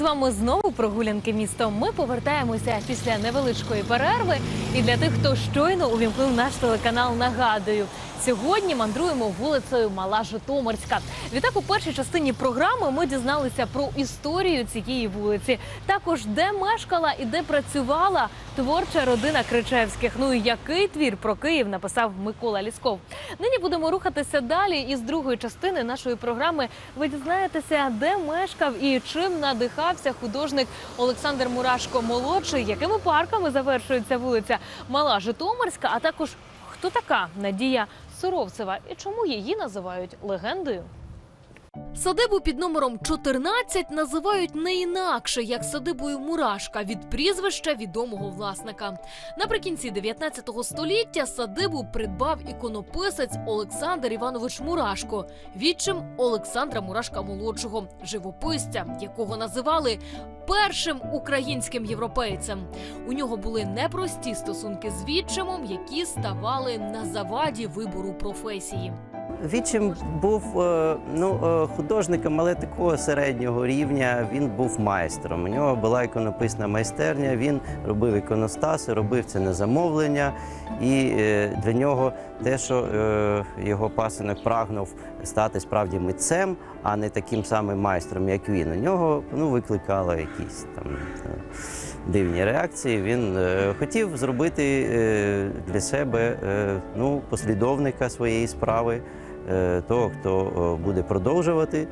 з вами знову прогулянки містом. Ми повертаємося після невеличкої перерви. І для тих, хто щойно увімкнув наш телеканал, нагадую. Сьогодні мандруємо вулицею Мала Житомирська. Відтак, у першій частині програми ми дізналися про історію цієї вулиці. Також де мешкала і де працювала творча родина Кричевських. Ну і який твір про Київ написав Микола Лісков. Нині будемо рухатися далі. І з другої частини нашої програми ви дізнаєтеся, де мешкав і чим надихався художник Олександр Мурашко молодший, якими парками завершується вулиця Мала Житомирська, а також хто така Надія Суровцева і чому її називають легендою. Садибу під номером 14 називають не інакше як садибою Мурашка від прізвища відомого власника. Наприкінці 19 століття садибу придбав іконописець Олександр Іванович Мурашко, відчим Олександра Мурашка молодшого, живописця, якого називали першим українським європейцем. У нього були непрості стосунки з відчимом, які ставали на заваді вибору професії. Відчим був е, ну, е, художником, але такого середнього рівня. Він був майстром. У нього була іконописна майстерня. Він робив іконостаси, робив це на замовлення. І е, для нього те, що його пасинок прагнув стати справді митцем, а не таким самим майстром, як він. У нього ну, викликало якісь там. Дивні реакції. Він е, хотів зробити е, для себе е, ну, послідовника своєї справи, того, хто буде продовжувати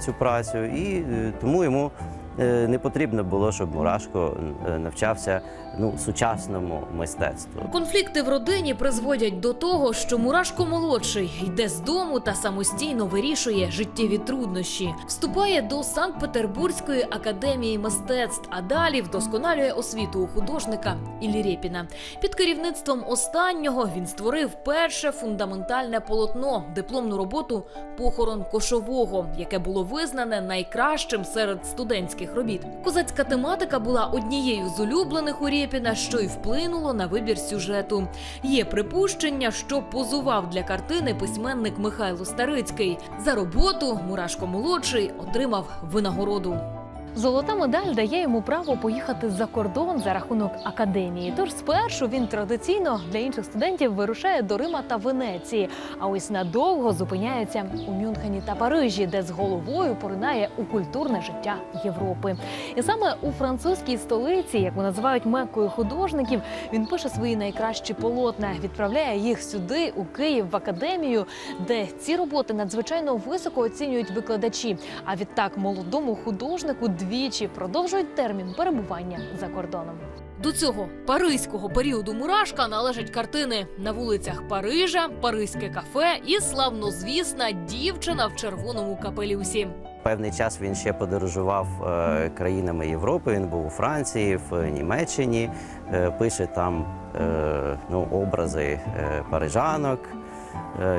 цю працю, і тому йому не потрібно було, щоб Мурашко е, навчався ну, сучасному мистецтву. Конфлікти в родині призводять до того, що Мурашко молодший йде з дому та самостійно вирішує життєві труднощі, вступає до Санкт-Петербурзької академії мистецтв, а далі вдосконалює освіту у художника Іллі Рєпіна. Під керівництвом останнього він створив перше фундаментальне полотно дипломну роботу Похорон кошового, яке було визнане найкращим серед студентських робіт. Козацька тематика була однією з улюблених у Рєпіна, що й вплинуло на вибір сюжету. Є припущення, що позував для картини письменник Михайло Старицький. За роботу Мурашко молодший отримав винагороду. Золота медаль дає йому право поїхати за кордон за рахунок академії. Тож спершу він традиційно для інших студентів вирушає до Рима та Венеції. А ось надовго зупиняється у Мюнхені та Парижі, де з головою поринає у культурне життя Європи. І саме у французькій столиці, яку називають меккою художників, він пише свої найкращі полотна, відправляє їх сюди, у Київ, в академію, де ці роботи надзвичайно високо оцінюють викладачі. А відтак молодому художнику двічі продовжують термін перебування за кордоном. До цього паризького періоду мурашка належать картини на вулицях Парижа, Паризьке кафе і славнозвісна дівчина в червоному капелюсі. Певний час він ще подорожував е, країнами Європи. Він був у Франції, в Німеччині, е, пише там е, ну, образи е, парижанок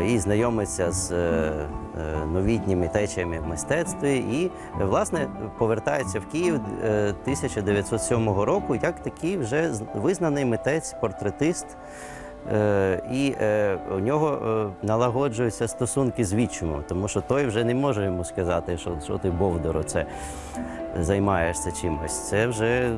і знайомиться з е, е, новітніми течіями в мистецтві. І, е, власне, повертається в Київ е, 1907 року як такий вже визнаний митець, портретист. Е, і е, у нього е, налагоджуються стосунки з відчимом, тому що той вже не може йому сказати, що, що ти Бовдоро, це займаєшся чимось. Це вже е,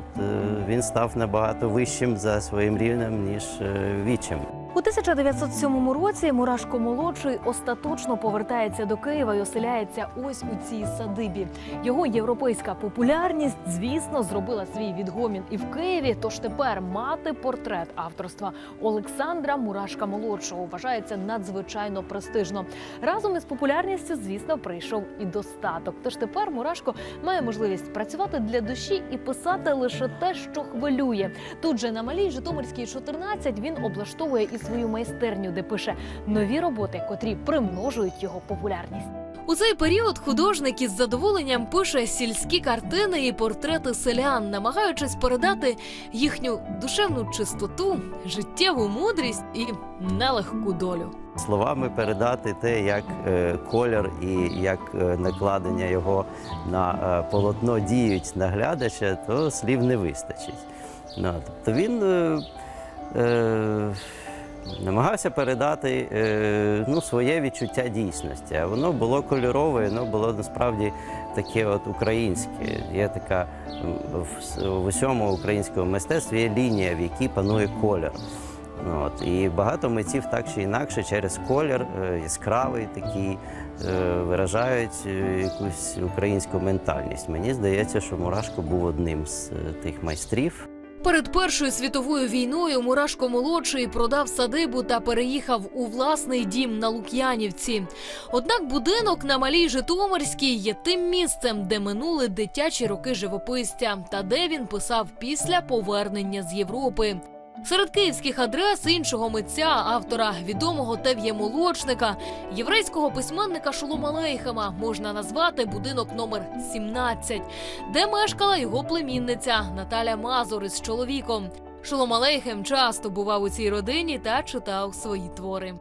він став набагато вищим за своїм рівнем, ніж е, відчим. У 1907 році Мурашко молодший остаточно повертається до Києва і оселяється ось у цій садибі. Його європейська популярність, звісно, зробила свій відгомін і в Києві. Тож тепер мати портрет авторства Олександра Мурашка молодшого вважається надзвичайно престижно. Разом із популярністю, звісно, прийшов і достаток. Тож тепер Мурашко має можливість працювати для душі і писати лише те, що хвилює. Тут же на малій Житомирській 14 він облаштовує і свою майстерню, де пише нові роботи, котрі примножують його популярність. У цей період художник із задоволенням пише сільські картини і портрети селян, намагаючись передати їхню душевну чистоту, життєву мудрість і нелегку долю. Словами передати те, як е, колір і як е, накладення його на е, полотно діють на глядача, то слів не вистачить. Ну, тобто він е, намагався передати е, ну, своє відчуття дійсності. Воно було кольорове, воно було насправді таке от українське. Є така в, усьому українському мистецтві є лінія, в якій панує. Ну, От, і багато митців так чи інакше через колір е, яскравий такий е, виражають якусь українську ментальність. Мені здається, що Мурашко був одним з тих майстрів. Перед Першою світовою війною Мурашко молодший продав садибу та переїхав у власний дім на Лук'янівці. Однак будинок на малій Житомирській є тим місцем, де минули дитячі роки живописця та де він писав після повернення з Європи. Серед київських адрес іншого митця, автора відомого Тев'є Молочника, єврейського письменника Шолома Лейхема можна назвати будинок номер 17, де мешкала його племінниця Наталя Мазур із чоловіком. Шолома Лейхем часто бував у цій родині та читав свої твори.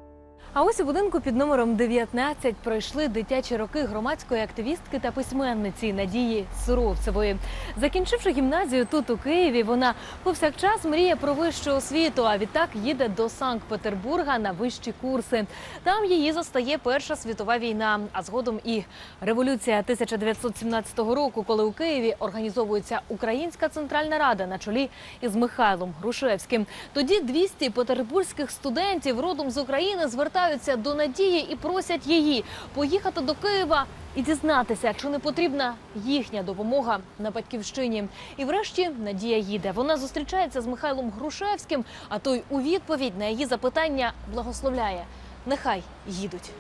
А ось у будинку під номером 19 пройшли дитячі роки громадської активістки та письменниці Надії Суровцевої. Закінчивши гімназію тут у Києві, вона повсякчас мріє про вищу освіту, а відтак їде до Санкт-Петербурга на вищі курси. Там її застає Перша світова війна, а згодом і революція 1917 року, коли у Києві організовується Українська центральна рада на чолі із Михайлом Грушевським. Тоді 200 петербурзьких студентів родом з України звертаються до Надії і просять її поїхати до Києва і дізнатися, чи не потрібна їхня допомога на батьківщині. І врешті Надія їде. Вона зустрічається з Михайлом Грушевським, а той у відповідь на її запитання благословляє. Нехай їдуть.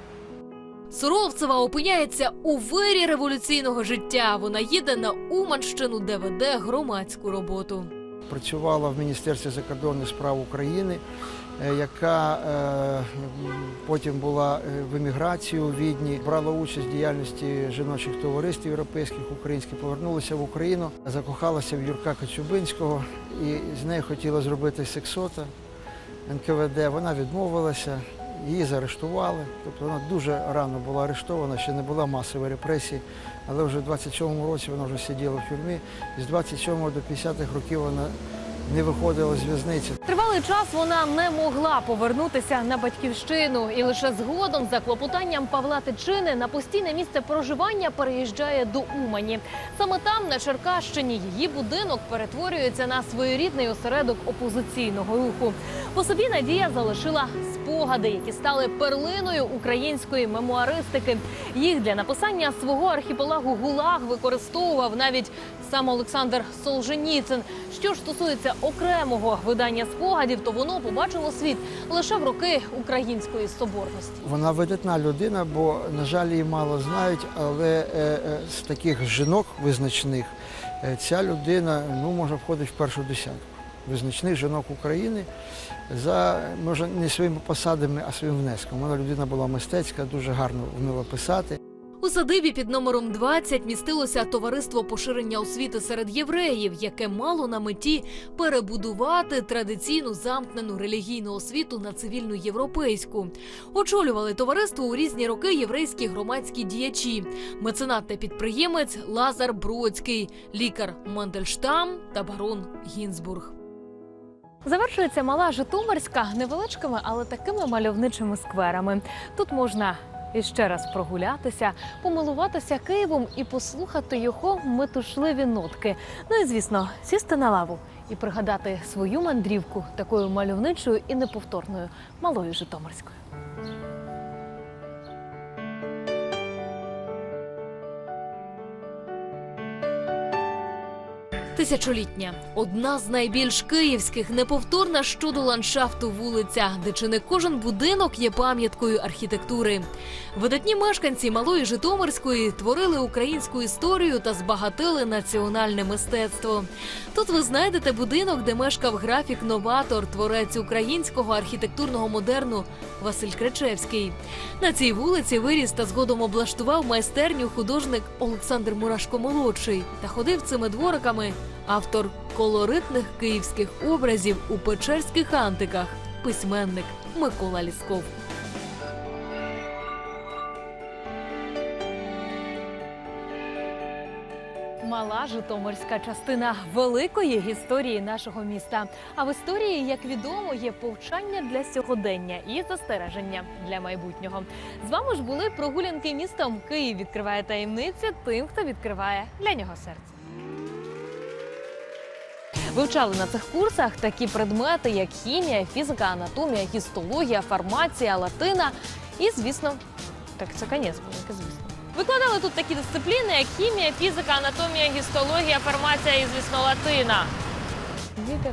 Суровцева опиняється у вирі революційного життя. Вона їде на Уманщину, де веде громадську роботу. працювала в Міністерстві закордонних справ України, яка е, потім була е, в еміграції у Відні, брала участь в діяльності жіночих товариств європейських, українських, повернулася в Україну, закохалася в Юрка Коцюбинського і з нею хотіла зробити сексота НКВД. Вона відмовилася. Її заарештували, тобто вона дуже рано була арештована, ще не була масової репресії, але вже в 27-му році вона вже сиділа в тюрмі. І з 27 го до 50-х років вона не виходила з в'язниці. Тривалий час вона не могла повернутися на батьківщину, і лише згодом, за клопотанням Павла Тичини, на постійне місце проживання переїжджає до Умані. Саме там, на Черкащині, її будинок перетворюється на своєрідний осередок опозиційного руху. По собі Надія залишила спогади, які стали перлиною української мемуаристики. Їх для написання свого архіпелагу ГУЛАГ використовував навіть сам Олександр Солженіцин. Що ж стосується окремого видання спогадів, то воно побачило світ лише в роки української соборності. Вона видатна людина, бо, на жаль, її мало знають, але е, е, з таких жінок визначних е, ця людина ну, може входить в першу десятку визначних жінок України за може не своїми посадами, а своїм внеском. Вона людина була мистецька, дуже гарно вміла писати. У садибі під номером 20 містилося товариство поширення освіти серед євреїв, яке мало на меті перебудувати традиційну замкнену релігійну освіту на цивільну європейську. Очолювали товариство у різні роки єврейські громадські діячі, меценат та підприємець Лазар Бродський, лікар Мандельштам та барон Гінзбург. Завершується мала Житомирська невеличкими, але такими мальовничими скверами. Тут можна іще раз прогулятися, помилуватися Києвом і послухати його метушливі нотки. Ну і звісно, сісти на лаву і пригадати свою мандрівку такою мальовничою і неповторною малою Житомирською. Тисячолітня одна з найбільш київських, неповторна щодо ландшафту вулиця, де чи не кожен будинок є пам'яткою архітектури. Видатні мешканці малої Житомирської творили українську історію та збагатили національне мистецтво. Тут ви знайдете будинок, де мешкав графік-новатор, творець українського архітектурного модерну Василь Кречевський. На цій вулиці виріс та згодом облаштував майстерню художник Олександр Мурашко молодший та ходив цими двориками автор колоритних київських образів у печерських антиках, письменник Микола Лісков. мала Житомирська частина великої історії нашого міста. А в історії, як відомо, є повчання для сьогодення і застереження для майбутнього. З вами ж були прогулянки містом. Київ відкриває таємниці тим, хто відкриває для нього серце. Вивчали на цих курсах такі предмети, як хімія, фізика, анатомія, гістологія, фармація, латина і, звісно, так це конець був, звісно. Викладали тут такі дисципліни, як хімія, фізика, анатомія, гістологія, фармація і, звісно, латина. Вітер.